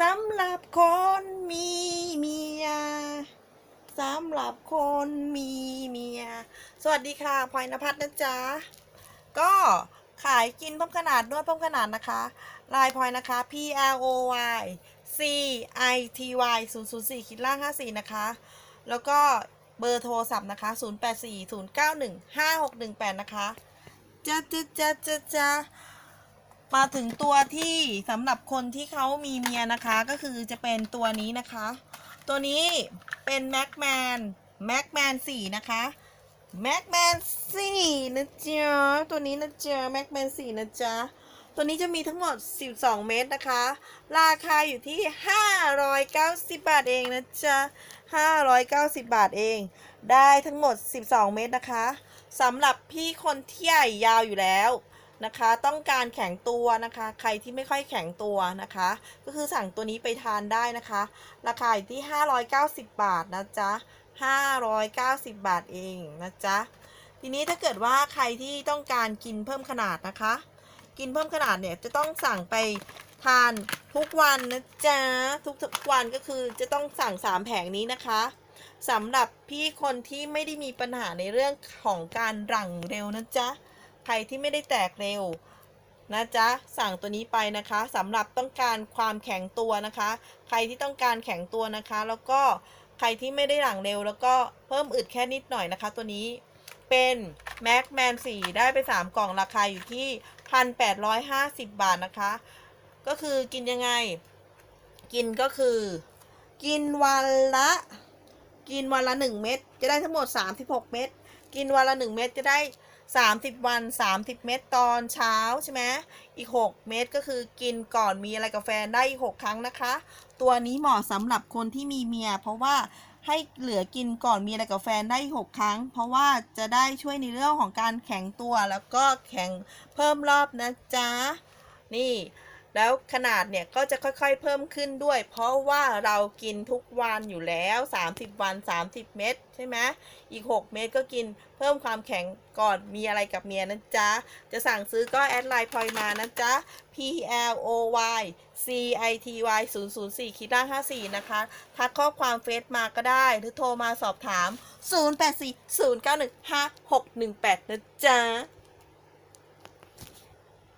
สำหรับคนมีเมียสำหรับคนมีเมีย สวัสดีค่ะพลอยนภัสนะจ๊ะ ก็ขายกินเพิ่มขนาดนวดเพิ่มขนาดนะคะลายพลอยนะคะ P L O Y C I T Y 0 0 4คิดล่าง54 นะคะ แล้วก็เบอร์โทรศัพท์นะคะ 0 8 4 0 9 1 5 6 1 8 นะคะจะจะจะจะจะ มาถึงตัวที่สำหรับคนที่เขามีเมียนะคะ ก็คือจะเป็นตัวนี้นะคะ ตัวนี้เป็น Mac Man Mac Man 4นะคะแม็กแมนสี่นะจ๊ะตัวนี้นะจ๊ะแม็กแมนสี่นะจ๊ะตัวนี้จะมีทั้งหมด 12 เม็ดนะคะ ราคาอยู่ที่ 590 บาทเองนะจ๊ะ 590 บาทเอง ได้ทั้งหมด 12 เม็ดนะคะสำหรับพี่คนที่ใหญ่ยาวอยู่แล้ว นะคะ ต้องการแข็งตัวนะคะ ใครที่ไม่ค่อยแข็งตัวนะคะ ก็คือสั่งตัวนี้ไปทานได้นะคะ ราคาอยู่ที่ 590 บาทนะจ๊ะ590 บาทเองนะจ๊ะทีนี้ถ้าเกิดว่าใครที่ต้องการกินเพิ่มขนาดนะคะ กินเพิ่มขนาดเนี่ยจะต้องสั่งไปทานทุกวันนะจ๊ะทุกทุกวันก็คือจะต้องสั่ง 3 แผงนี้นะคะสำหรับพี่คนที่ไม่ได้มีปัญหาในเรื่องของการหลั่งเร็วนะจ๊ะ ใครที่ไม่ได้แตกเร็วนะจ๊ะสั่งตัวนี้ไปนะคะสำหรับต้องการความแข็งตัวนะคะ ใครที่ต้องการแข็งตัวนะคะ แล้วก็ใครที่ไม่ได้หลังเร็ว แล้วก็เพิ่มอึดแค่นิดหน่อยนะคะ ตัวนี้เป็น Mac Man 4ได้ไป 3 กล่องราคาอยู่ที่ 1,850 บาทนะคะ ก็คือกินยังไง กินก็คือ กินวันละ กินวันละ 1 เม็ดจะได้ทั้งหมด 36 เม็ดกินวันละ 1 เม็ดจะได้ 30 วัน 30 เม็ดตอนเช้าใช่ไหมอีก 6 เม็ดก็คือกินก่อนมีอะไรกับแฟนได้อีก 6 ครั้งนะคะ ตัวนี้เหมาะสำหรับคนที่มีเมีย เพราะว่าให้เหลือกินก่อนมีอะไรกับแฟนได้อีก6ครั้ง เพราะว่าจะได้ช่วยในเรื่องของการแข็งตัวแล้วก็แข็งเพิ่มรอบนะจ๊ะนี่ แล้วขนาดเนี่ยก็จะค่อยๆเพิ่มขึ้นด้วย เพราะว่าเรากินทุกวันอยู่แล้ว 30 วัน 30 เม็ดใช่ไหมอีก 6 เม็ดก็กินเพิ่มความแข็งก่อนมีอะไรกับเมียนะจ๊ะ จะสั่งซื้อก็แอดไลน์พลอยมานะจ๊ะ P L O Y C I T Y 0 0 4คิดล่าง54 นะคะ ทักข้อความเฟซมาก็ได้หรือโทรมาสอบถาม 0 8 4 0 9 1 5 6 1 8 นะจ๊ะ